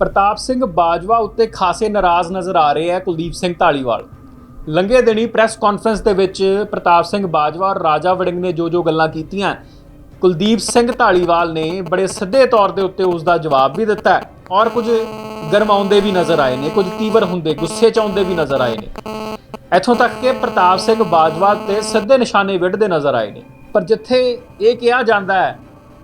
ਪ੍ਰਤਾਪ ਸਿੰਘ ਬਾਜਵਾ ਉੱਤੇ ਖਾਸੇ ਨਾਰਾਜ਼ ਨਜ਼ਰ ਆ ਰਹੇ ਹੈ ਕੁਲਦੀਪ ਸਿੰਘ ਢਾਲੀਵਾਲ ਲੰਘੇ ਦਿਨੀ ਪ੍ਰੈਸ ਕਾਨਫਰੰਸ ਦੇ ਵਿੱਚ ਪ੍ਰਤਾਪ ਸਿੰਘ ਬਾਜਵਾ ਔਰ ਰਾਜਾ ਵੜਿੰਗ ਨੇ ਜੋ ਜੋ ਗੱਲਾਂ ਕੀਤੀਆਂ, ਕੁਲਦੀਪ ਸਿੰਘ ਢਾਲੀਵਾਲ ਨੇ ਬੜੇ ਸਿੱਧੇ ਤੌਰ ਦੇ ਉੱਤੇ ਉਸ ਦਾ ਜਵਾਬ ਵੀ ਦਿੱਤਾ ਔਰ ਕੁਝ ਗਰਮਾਉਂਦੇ ਵੀ ਨਜ਼ਰ ਆਏ ਨੇ, ਕੁਝ ਤੀਵਰ ਹੁੰਦੇ, ਗੁੱਸੇ ਚ ਆਉਂਦੇ ਵੀ ਨਜ਼ਰ ਆਏ ਨੇ। ਇੱਥੋਂ ਤੱਕ ਕਿ ਪ੍ਰਤਾਪ ਸਿੰਘ ਬਾਜਵਾ ਤੇ ਸਿੱਧੇ ਨਿਸ਼ਾਨੇ ਵਿੱਢਦੇ ਨਜ਼ਰ ਆਏ ਨੇ। ਪਰ ਜਿੱਥੇ ਇਹ ਕਿਹਾ ਜਾਂਦਾ ਹੈ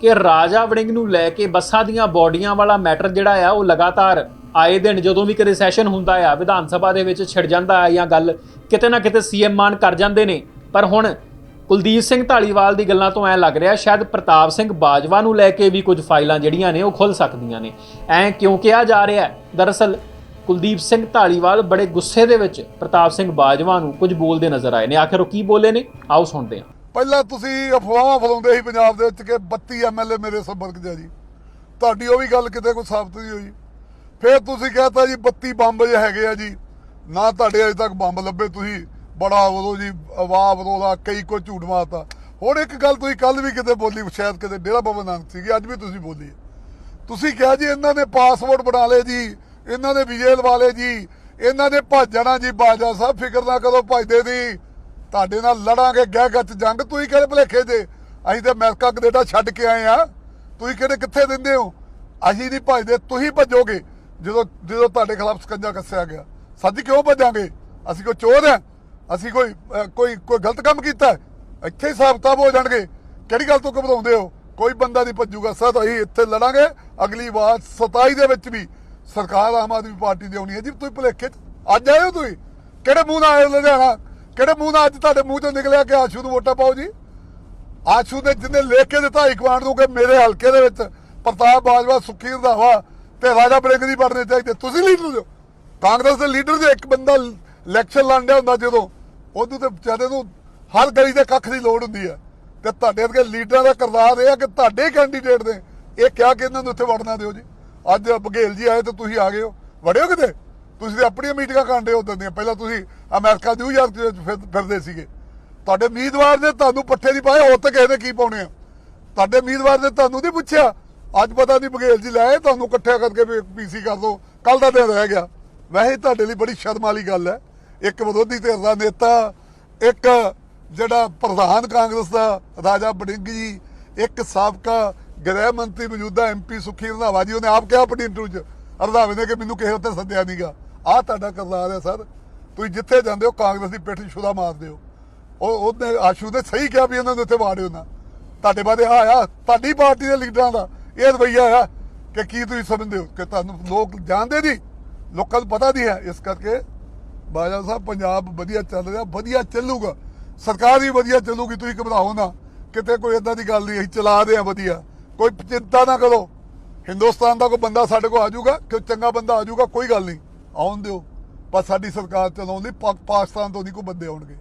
ਕਿ ਰਾਜਾ ਵੜਿੰਗ ਨੂੰ ਲੈ ਕੇ ਬੱਸਾਂ ਦੀਆਂ ਬੋਡੀਆਂ ਵਾਲਾ ਮੈਟਰ ਜਿਹੜਾ ਆ, ਉਹ ਲਗਾਤਾਰ ਆਏ ਦਿਨ ਜਦੋਂ ਵੀ ਕਦੇ ਸੈਸ਼ਨ ਹੁੰਦਾ ਆ, ਵਿਧਾਨ ਸਭਾ ਦੇ ਵਿੱਚ ਛਿੜ ਜਾਂਦਾ ਆ ਜਾਂ ਗੱਲ ਕਿਤੇ ਨਾ ਕਿਤੇ ਸੀਐਮ ਮਾਨ ਕਰ ਜਾਂਦੇ ਨੇ। ਪਰ ਹੁਣ ਕੁਲਦੀਪ ਸਿੰਘ ਢਾਲੀਵਾਲ ਦੀ ਗੱਲਾਂ ਤੋਂ ਐ ਲੱਗ ਰਿਹਾ, ਸ਼ਾਇਦ ਪ੍ਰਤਾਪ ਸਿੰਘ ਬਾਜਵਾ ਨੂੰ ਲੈ ਕੇ ਵੀ ਕੁਝ ਫਾਈਲਾਂ ਜਿਹੜੀਆਂ ਨੇ, ਉਹ ਖੁੱਲ ਸਕਦੀਆਂ ਨੇ। ਐ ਕਿਉਂ ਕਿਹਾ ਜਾ ਰਿਹਾ ਦਰਅਸਲ ਕੁਲਦੀਪ ਸਿੰਘ ਢਾਲੀਵਾਲ ਬੜੇ ਗੁੱਸੇ ਦੇ ਵਿੱਚ ਪ੍ਰਤਾਪ ਸਿੰਘ ਬਾਜਵਾ ਨੂੰ ਕੁਝ ਬੋਲਦੇ ਨਜ਼ਰ ਆਏ ਨੇ। ਆਖਿਰ ਉਹ ਕੀ ਬੋਲੇ ਨੇ? ਆਓ ਸੁਣਦੇ ਹਾਂ। ਪਹਿਲਾਂ ਤੁਸੀਂ ਅਫਵਾਹਾਂ ਫੈਲਾਉਂਦੇ ਸੀ ਪੰਜਾਬ ਦੇ ਵਿੱਚ ਕਿ 32 ਐਮਐਲਏ ਮੇਰੇ ਸੰਪਰਕ 'ਚ ਆ ਜੀ। ਤੁਹਾਡੀ ਉਹ ਵੀ ਗੱਲ ਕਿਤੇ ਕੋਈ ਸਾਬਤ ਨਹੀਂ ਹੋਈ। ਫਿਰ ਤੁਸੀਂ ਕਹਤਾ ਜੀ 32 ਬੰਬ ਜੇ ਹੈਗੇ ਆ ਜੀ। ਨਾ ਤੁਹਾਡੇ ਅਜੇ ਤੱਕ ਬੰਬ ਲੱਭੇ ਤੁਸੀਂ। ਬੜਾ ਉਦੋਂ ਜੀ ਆਵਾਜ਼ ਬਰੋਲਾ ਕਈ ਕੋ ਝੂਠ ਮਾਰਤਾ। ਹੁਣ ਇੱਕ ਗੱਲ ਤੁਸੀਂ ਕੱਲ ਵੀ ਕਿਤੇ ਬੋਲੀ, ਸ਼ਾਇਦ ਕਿਤੇ ਡੇਰਾ ਬਾਬਾ ਨਾਨਕ ਸੀਗੀ, ਅੱਜ ਵੀ ਤੁਸੀਂ ਬੋਲੀ ਤੁਸੀਂ ਕਿਹਾ ਜੀ ਇਹਨਾਂ ਨੇ ਪਾਸਪੋਰਟ ਬਣਾ ਲਏ ਜੀ, ਇਹਨਾਂ ਨੇ ਵਿਜੇ ਲਵਾ ਲਏ ਜੀ, ਇਹਨਾਂ ਨੇ ਭੱਜ ਜਾਣਾ ਜੀ ਬਾਜਾ ਸਾਹਿਬ ਫਿਕਰ ਨਾ ਕਰੋ, ਭੱਜਦੇ ਦੀ ਤੁਹਾਡੇ ਨਾਲ ਲੜਾਂਗੇ, ਗਹਿ ਗੱਚ ਜੰਗ, ਤੁਸੀਂ ਕਿਹੜੇ ਭਲੇਖੇ ਜੇ? ਅਸੀਂ ਤੇ ਅਮਰੀਕਾ ਕੈਨੇਡਾ ਛੱਡ ਕੇ ਆਏ ਆ ਤੁਸੀਂ ਕਿਹੜੇ ਕਿੱਥੇ ਦਿੰਦੇ ਹੋ? ਅਸੀਂ ਨਹੀਂ ਭੱਜਦੇ, ਤੁਸੀਂ ਭੱਜੋਗੇ, ਜਦੋਂ ਜਦੋਂ ਤੁਹਾਡੇ ਖਿਲਾਫ ਸਕੰਜਾ ਕੱਸਿਆ ਗਿਆ। ਸੱਚ ਕਿਉਂ ਭੱਜਾਂਗੇ? ਅਸੀਂ ਕੋਈ ਚੋਰ ਆ ਅਸੀਂ ਕੋਈ ਕੋਈ ਕੋਈ ਗਲਤ ਕੰਮ ਕੀਤਾ ਇੱਥੇ ਹੀ ਸਾਬਤਾਬ ਹੋ ਜਾਣਗੇ। ਕਿਹੜੀ ਗੱਲ ਤੋਂ ਘਬਰਾਉਂਦੇ ਹੋ? ਕੋਈ ਬੰਦਾ ਨਹੀਂ ਭੱਜੂਗਾ। ਸਰ, ਅਸੀਂ ਇੱਥੇ ਲੜਾਂਗੇ। ਅਗਲੀ ਵਾਰ 27 ਦੇ ਵਿੱਚ ਵੀ ਸਰਕਾਰ ਆਮ ਆਦਮੀ ਪਾਰਟੀ ਦੀ ਆਉਣੀ ਹੈ ਜੀ। ਤੁਸੀਂ ਭੁਲੇਖੇ 'ਚ ਅੱਜ ਆਏ ਹੋ ਤੁਸੀਂ? ਕਿਹੜੇ ਮੂੰਹ ਨਾਲ ਆਏ ਲੁਧਿਆਣਾ? ਕਿਹੜੇ ਮੂੰਹ ਨਾਲ ਅੱਜ ਤੁਹਾਡੇ ਮੂੰਹ ਤੋਂ ਨਿਕਲਿਆ ਕਿ ਆਸ਼ੂ ਨੂੰ ਵੋਟਾਂ ਪਾਓ ਜੀ? ਆਸ਼ੂ ਨੇ ਜਿੰਨੇ ਲਿਖ ਕੇ ਦਿੱਤਾ ਹਾਈਕਮਾਂਡ ਨੂੰ ਕਿ ਮੇਰੇ ਹਲਕੇ ਦੇ ਵਿੱਚ ਪ੍ਰਤਾਪ ਬਾਜਵਾ ਸੁਖੀ ਰੰਧਾਵਾ ਤੇ ਰਾਜਾ ਬੜਿੰਗ ਨਹੀਂ ਬਣਨੇ ਚਾਹੀਦੇ ਤੁਸੀਂ ਲੀਡਰ ਜੋ। ਕਾਂਗਰਸ ਦੇ ਲੀਡਰ ਦੇ ਇੱਕ ਬੰਦਾ ਇਲੈਕਸ਼ਨ ਲੜਦਾ ਹੁੰਦਾ ਜਦੋਂ, ਉਹਨੂੰ ਤੇ ਵਿਚਾਰੇ ਨੂੰ ਹਰ ਗਲੀ ਦੇ ਕੱਖ ਦੀ ਲੋੜ ਹੁੰਦੀ ਹੈ। ਤੇ ਤੁਹਾਡੇ ਵਰਗੇ ਲੀਡਰਾਂ ਦਾ ਕਰਦਾਰ ਇਹ ਆ ਕਿ ਤੁਹਾਡੇ ਕੈਂਡੀਡੇਟ ਦੇ ਇਹ ਕਿਹਾ ਕਿ ਇਹਨਾਂ ਨੂੰ ਉੱਥੇ ਵੜਨਾ ਦਿਓ ਜੀ। ਅੱਜ ਬਘੇਲ ਜੀ ਆਏ ਤੇ ਤੁਸੀਂ ਆ ਗਏ ਹੋ। ਵੜਿਓ ਕਿਤੇ? ਤੁਸੀਂ ਤੇ ਆਪਣੀਆਂ ਮੀਟਿੰਗਾਂ ਕਾਂਡੇ ਉਦੋਂ ਦੀਆਂ ਪਹਿਲਾਂ ਤੁਸੀਂ ਅਮਰੀਕਾ ਨਿਊਯਾਰਕ ਦੇ ਫਿਰ- ਫਿਰਦੇ ਸੀਗੇ। ਤੁਹਾਡੇ ਉਮੀਦਵਾਰ ਨੇ ਤੁਹਾਨੂੰ ਪੱਠੇ ਨਹੀਂ ਪਾਏ, ਹੋਰ ਤਾਂ ਕਿਸੇ ਨੇ ਕੀ ਪਾਉਣੇ ਆ? ਤੁਹਾਡੇ ਉਮੀਦਵਾਰ ਨੇ ਤੁਹਾਨੂੰ ਨਹੀਂ ਪੁੱਛਿਆ? ਅੱਜ ਪਤਾ ਨਹੀਂ ਬਘੇਲ ਜੀ ਲਾਏ, ਤੁਹਾਨੂੰ ਇਕੱਠਿਆ ਕਰਕੇ ਪੀਸੀ ਕਰ ਦੋ। ਕੱਲ ਦਾ ਦਿਨ ਰਹਿ ਗਿਆ। ਵੈਸੇ ਤੁਹਾਡੇ ਲਈ ਬੜੀ ਸ਼ਰਮ ਵਾਲੀ ਗੱਲ ਹੈ। ਇੱਕ ਵਿਰੋਧੀ ਧਿਰ ਦਾ ਨੇਤਾ, ਇੱਕ ਜਿਹੜਾ ਪ੍ਰਧਾਨ ਕਾਂਗਰਸ ਦਾ ਰਾਜਾ ਬੜਿੰਗ ਜੀ, ਇੱਕ ਸਾਬਕਾ ਗ੍ਰਹਿ ਮੰਤਰੀ ਮੌਜੂਦਾ ਐਮਪੀ ਸੁਖੀ ਰੰਧਾਵਾ ਜੀ, ਉਹਨੇ ਆਪ ਕਿਹਾ ਆਪਣੀ ਇੰਟਰਵਿਊ 'ਚ, ਰੰਧਾਵੇ ਨੇ ਕਿ ਮੈਨੂੰ ਕਿਸੇ ਉੱਤੇ ਸੱਦਿਆ ਨਹੀਂਗਾ ਆਹ ਤੁਹਾਡਾ ਕਰਦਾਰ ਹੈ ਸਰ। ਤੁਸੀਂ ਜਿੱਥੇ ਜਾਂਦੇ ਹੋ, ਕਾਂਗਰਸ ਦੀ ਪਿੱਠ ਛੁਰਾ ਮਾਰਦੇ ਹੋ। ਉਹ ਉਹਨੇ ਆਸ਼ੂ ਨੇ ਸਹੀ ਕਿਹਾ ਵੀ ਉਹਨਾਂ ਨੂੰ ਉੱਥੇ ਵਾੜਿਓ ਨਾ। ਤੁਹਾਡੇ ਬਾਰੇ ਆ ਆ ਤੁਹਾਡੀ ਪਾਰਟੀ ਦੇ ਲੀਡਰਾਂ ਦਾ। ਇਹ ਰਵਈਆ ਆ ਕਿ ਕੀ ਤੁਸੀਂ ਸਮਝਦੇ ਹੋ ਕਿ ਤੁਹਾਨੂੰ ਲੋਕ ਜਾਣਦੇ ਨਹੀਂ। ਲੋਕਾਂ ਨੂੰ ਪਤਾ ਨਹੀਂ ਹੈ। ਇਸ ਕਰਕੇ ਬਾਜਾ ਸਾਹਿਬ, ਪੰਜਾਬ ਵਧੀਆ ਚੱਲ ਰਿਹਾ, ਵਧੀਆ ਚੱਲੂਗਾ। ਸਰਕਾਰ ਵੀ ਵਧੀਆ ਚੱਲੂਗੀ, ਤੁਸੀਂ ਘਬਰਾਓ ਨਾ। ਕਿਤੇ ਕੋਈ ਇਦਾਂ ਦੀ ਗੱਲ ਨਹੀਂ, ਅਸੀਂ ਚਲਾ ਰਹੇ ਆ ਵਧੀਆ। ਕੋਈ ਚਿੰਤਾ ਨਾ ਕਰੋ। ਹਿੰਦੁਸਤਾਨ ਦਾ ਕੋਈ ਬੰਦਾ ਸਾਡੇ ਕੋਲ ਆ ਜਾਊਗਾ ਕਿ ਚੰਗਾ ਬੰਦਾ ਆ ਜਾਊਗਾ, ਕੋਈ ਗੱਲ ਨਹੀਂ। ਆਉਣ ਦਿਓ। ਪਰ ਸਾਡੀ ਸਰਕਾਰ ਚਲਾਉਣ ਲਈ ਪਾ- ਪਾਕਿਸਤਾਨ ਤੋਂ ਨਹੀਂ ਕੋਈ ਬੰਦੇ ਆਉਣਗੇ।